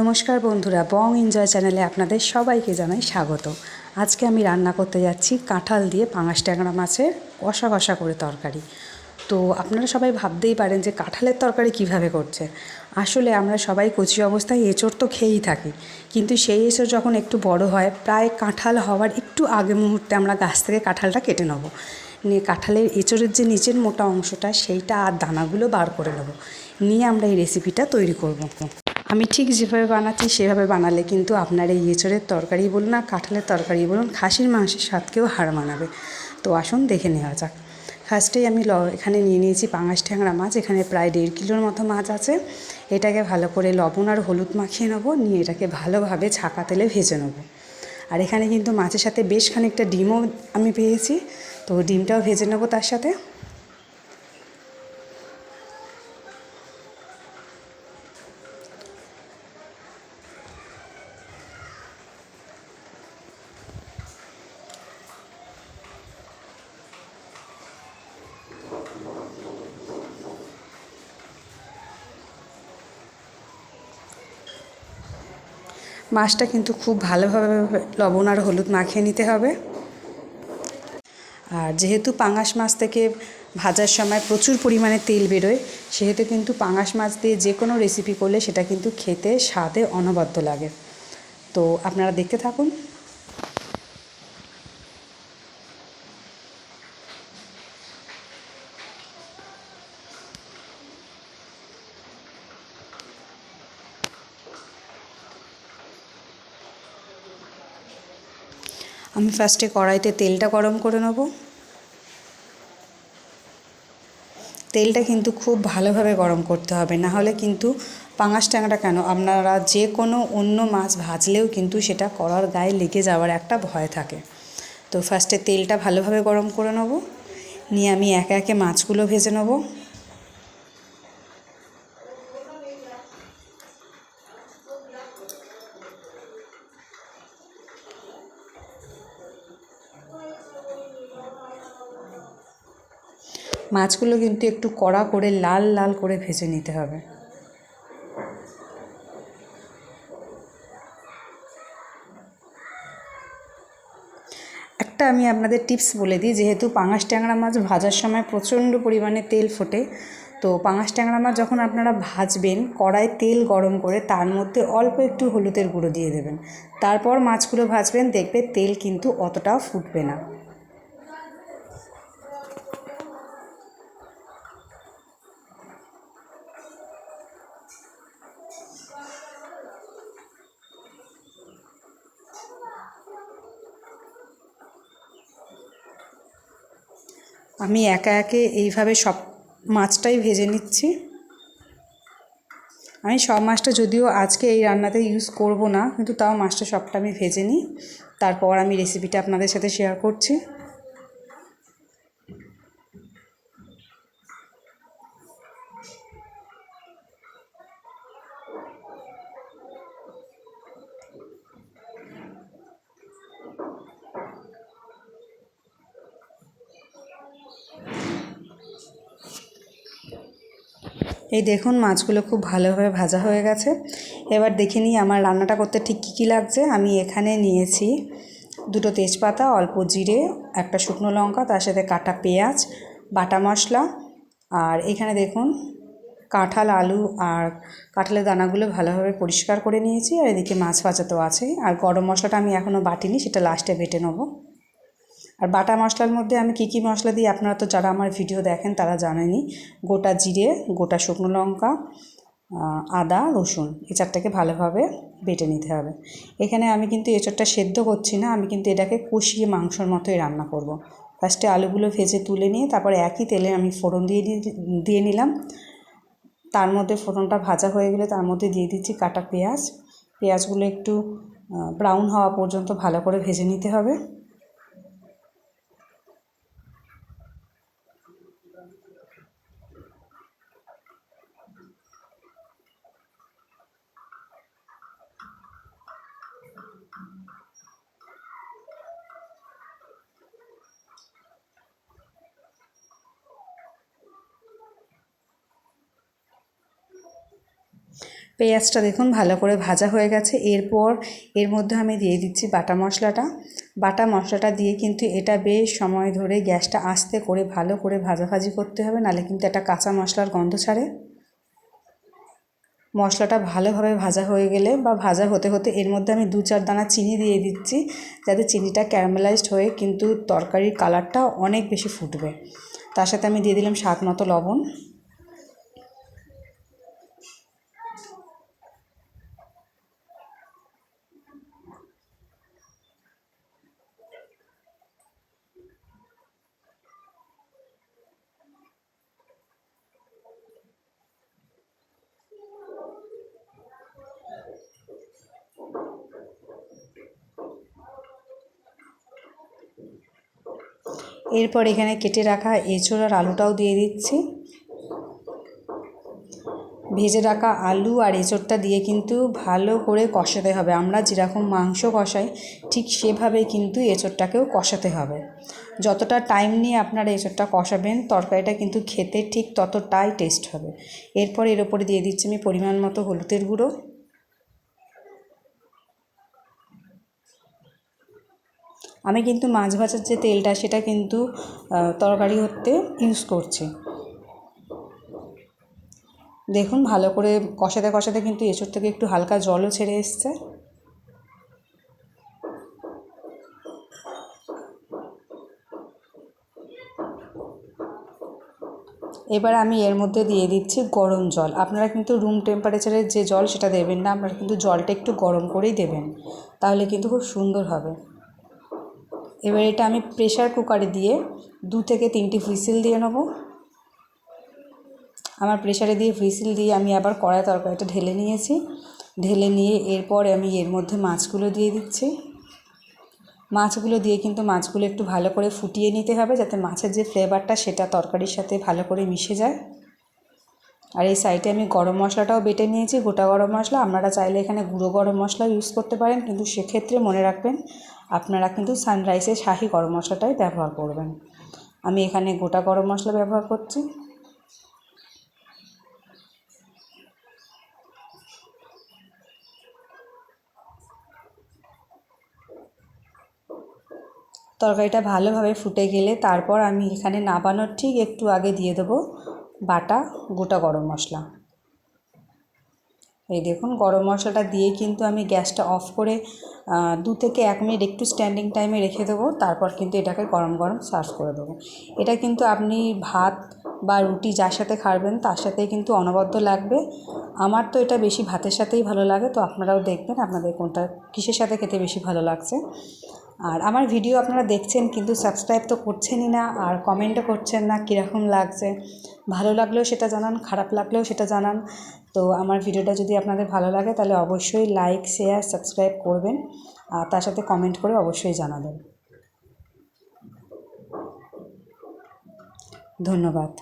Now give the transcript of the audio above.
নমস্কার বন্ধুরা, বং এনজয় চ্যানেলে আপনাদের সবাইকে জানাই স্বাগত। আজকে আমি রান্না করতে যাচ্ছি কাঁঠাল দিয়ে পাঙাশ ট্যাংরা মাছের কষা কষা করে তরকারি। তো আপনারা সবাই ভাবতেই পারেন যে কাঁঠালের তরকারি কীভাবে করছে। আসলে আমরা সবাই কচি অবস্থায় এঁচড় তো খেয়েই থাকি। কিন্তু সেই এঁচড় যখন একটু বড় হয়, প্রায় কাঁঠাল হওয়ার একটু আগে মুহূর্তে আমরা গাছ থেকে কাঁঠালটা কেটে নেব। নিয়ে কাঁঠালের এঁচড়ের যে নিচের মোটা অংশটা, সেইটা আর দানাগুলো বার করে নেব। নিয়ে আমরা এই রেসিপিটা তৈরি করব। আমি ঠিক যেভাবে বানাচ্ছি, সেভাবে বানালে কিন্তু আপনার এই এঁচড়ের তরকারি বলুন আর কাঁঠালের তরকারি বলুন, খাসির মাংসের স্বাদকেও হার মানাবে। তো আসুন দেখে নেওয়া যাক। ফার্স্টেই আমি ল, এখানে নিয়ে নিয়েছি পাঙাশ ট্যাংরা মাছ, এখানে প্রায় দেড় কিলোর মতো মাছ আছে। এটাকে ভালো করে লবণ আর হলুদ মাখিয়ে নেব, নিয়ে এটাকে ভালোভাবে ছাকা তেলে ভেজে নেব। আর এখানে কিন্তু মাছের সাথে বেশ খানিকটা ডিমও আমি পেয়েছি, তো ডিমটাও ভেজে নেব তার সাথে। মাছটা কিন্তু খুব ভালোভাবে লবণ আর হলুদ মাখিয়ে নিতে হবে। আর যেহেতু পাঙাশ মাছ থেকে ভাজার সময় প্রচুর পরিমাণে তেল বেরোয়, সেহেতু কিন্তু পাঙাশ মাছ দিয়ে যে কোনো রেসিপি করলে সেটা কিন্তু খেতে স্বাদে অনবদ্য লাগে। তো আপনারা দেখতে থাকুন। আমি ফার্স্টে কড়াইতে তেলটা গরম করে নেব। তেলটা কিন্তু খুব ভালোভাবে গরম করতে হবে, না হলে কিন্তু পাঙাশ ট্যাংরা কেন? আপনারা যে কোনো অন্য মাছ ভাজলেও কিন্তু সেটা কড়ার গায়ে লেগে যাওয়ার একটা ভয় থাকে। তো ফার্স্টে তেলটা ভালোভাবে গরম করে নেব। নিয়ে আমি একে একে মাছগুলো ভেজে নেব। মাছগুলো কিন্তু একটু কড়া করে লাল লাল করে ভেজে নিতে হবে। একটা আমি আপনাদের টিপস বলে দিই, যেহেতু পাঙাশ ট্যাংরা মাছ ভাজার সময় প্রচণ্ড পরিমাণে তেল ফোটে, তো পাঙাশ ট্যাংরা মাছ যখন আপনারা ভাজবেন, কড়ায় তেল গরম করে তার মধ্যে অল্প একটু হলুদের গুঁড়ো দিয়ে দেবেন। তারপর মাছগুলো ভাজবেন দেখবে তেল কিন্তু অতটাও ফুটবে না। আমি একা একে এইভাবে সব মাছটাই ভেজে নিচ্ছি। আমি সব মাছটা যদিও আজকে এই রান্নাতে ইউজ করব না, কিন্তু তাও মাছটা সবটা আমি ভেজে নিই। তারপর আমি রেসিপিটা আপনাদের সাথে শেয়ার করছি। এই দেখুন, মাছগুলো খুব ভালোভাবে ভাজা হয়ে গেছে। এবার দেখে নিই আমার রান্নাটা করতে ঠিক কী কী লাগছে। আমি এখানে নিয়েছি দুটো তেজপাতা, অল্প জিরে, একটা শুকনো লঙ্কা, তার সাথে কাটা পেঁয়াজ, বাটা মশলা, আর এখানে দেখুন, কাঁঠাল, আলু আর কাঁঠালের দানাগুলো ভালোভাবে পরিষ্কার করে নিয়েছি। আর এদিকে মাছ ভাজা তো আছেই। আর গরম মশলাটা আমি এখনও বাটিনি, সেটা লাস্টে বেটে নেব। আর বাটা মশলার মধ্যে আমি কী কী মশলা দিই? আপনারা তো যারা আমার ভিডিও দেখেন তারা জানেনই। গোটা জিরে, গোটা শুকনো লঙ্কা আদা, রসুন এই চারটাকে ভালোভাবে বেটে নিতে হবে। এখানে আমি কিন্তু এঁচড়টা সেদ্ধ করছি না, আমি কিন্তু এটাকে কষিয়ে মাংসর মতোই রান্না করব। ফার্স্টে আলুগুলো ভেজে তুলে নিয়ে তারপরে একই তেলে আমি ফোড়ন দিয়ে দিয়ে নিলাম। তার মধ্যে ফোড়নটা ভাজা হয়ে গেলে তার মধ্যে দিয়ে দিচ্ছি কাটা পেঁয়াজ। পেঁয়াজগুলো একটু ব্রাউন হওয়া পর্যন্ত ভালো করে ভেজে নিতে হবে। পেঁয়াজটা দেখুন, ভালো করে ভাজা হয়ে গেছে। এরপর এর মধ্যে আমি দিয়ে দিচ্ছি বাটা মশলাটা। বাটা মশলাটা দিয়ে কিন্তু এটা বেশ সময় ধরে গ্যাসটা আস্তে করে ভালো করে ভাজাভাজি করতে হবে নাহলে কিন্তু একটা কাঁচা মশলার গন্ধ ছাড়ে। মশলাটা ভালোভাবে ভাজা হয়ে গেলে বা ভাজা হতে হতে এর মধ্যে আমি দু চার দানা চিনি দিয়ে দিচ্ছি, যাতে চিনিটা ক্যারামেলাইজড হয়ে কিন্তু তরকারির কালারটা অনেক বেশি ফুটবে। তার সাথে আমি দিয়ে দিলাম স্বাদ মতো লবণ। এরপর এখানে কেটে রাখা এঁচোড় আর আলুটাও দিয়ে দিচ্ছি। ভেজে রাখা আলু আর এঁচোড়টা দিয়ে কিন্তু ভালো করে কষাতে হবে। আমরা যেরকম মাংস কষাই, ঠিক সেভাবে কিন্তু এঁচোড়টাকেও কষাতে হবে। যতটা টাইম নিয়ে আপনারা এঁচোড়টা কষাবেন, তরকারিটা কিন্তু খেতে ঠিক ততটাই টেস্ট হবে। এরপর এর ওপরে দিয়ে দিচ্ছি আমি পরিমাণ মতো হলুদের গুঁড়ো। আমি কিন্তু মাছ ভাজার যে তেলটা সেটা কিন্তু তরকারি হতে ইউজ করছি। দেখুন, ভালো করে কষাতে কষাতে কিন্তু এঁচোড় থেকে একটু হালকা জলও ছেড়ে এসছে। এবার আমি এর মধ্যে দিয়ে দিচ্ছি গরম জল। আপনারা কিন্তু রুম টেম্পারেচারের যে জল সেটা দেবেন না, আপনারা কিন্তু জলটা একটু গরম করেই দেবেন, তাহলে কিন্তু খুব সুন্দর হবে। এবার এটা আমি প্রেশার কুকারে দিয়ে দু থেকে তিনটি হুইসেল দিয়ে নেব। আমার প্রেশারে দিয়ে হুইসেল দিয়ে আমি আবার কড়াই তরকারিটা ঢেলে নিয়েছি। ঢেলে নিয়ে এরপর আমি এর মধ্যে মাছগুলো দিয়ে দিচ্ছি। মাছগুলো দিয়ে কিন্তু মাছগুলো একটু ভালো করে ফুটিয়ে নিতে হবে যাতে মাছের যে ফ্লেভারটা সেটা তরকারির সাথে ভালো করে মিশে যায়। আর এই সাইডে আমি গরম মশলাটাও বেটে নিয়েছি, গোটা গরম মশলা। আপনারা চাইলে এখানে গুঁড়ো গরম মশলা ইউজ করতে পারেন, কিন্তু সেক্ষেত্রে মনে রাখবেন, আপনারা কিন্তু সানরাইসের শাহি গরম মশলাটাই ব্যবহার করবেন। আমি এখানে গোটা গরম মশলা ব্যবহার করছি। তরকারিটা ভালোভাবে ফুটে গেলে তারপর আমি এখানে নাবানোর ঠিক একটু আগে দিয়ে দেবো। বাটা, গোটা গরম মশলা। এই দেখুন, গরম মশলাটা দিয়ে কিন্তু আমি গ্যাসটা অফ করে দু থেকে এক মিনিট একটু স্ট্যান্ডিং টাইমে রেখে দেবো, তারপর কিন্তু এটাকে গরম গরম সার্ভ করে দেবো। এটা কিন্তু আপনি ভাত বা রুটি যার সাথে খাবেন, তার সাথেই কিন্তু অনবদ্য লাগবে। আমার তো এটা বেশি ভাতের সাথেই ভালো লাগে, তো আপনারাও দেখবেন আপনাদের কোনটা, কিসের সাথে খেতে বেশি ভালো লাগছে। আর আমার ভিডিও আপনারা দেখছেন, কিন্তু সাবস্ক্রাইব তো করছেনই না আর কমেন্টও করছেন না, কীরকম লাগছে? ভালো লাগলেও সেটা জানান, খারাপ লাগলেও সেটা জানান। তো আমার ভিডিওটা যদি আপনাদের ভালো লাগে, তাহলে অবশ্যই লাইক শেয়ার সাবস্ক্রাইব করবেন আর তার সাথে কমেন্ট করে অবশ্যই জানাবেন। ধন্যবাদ।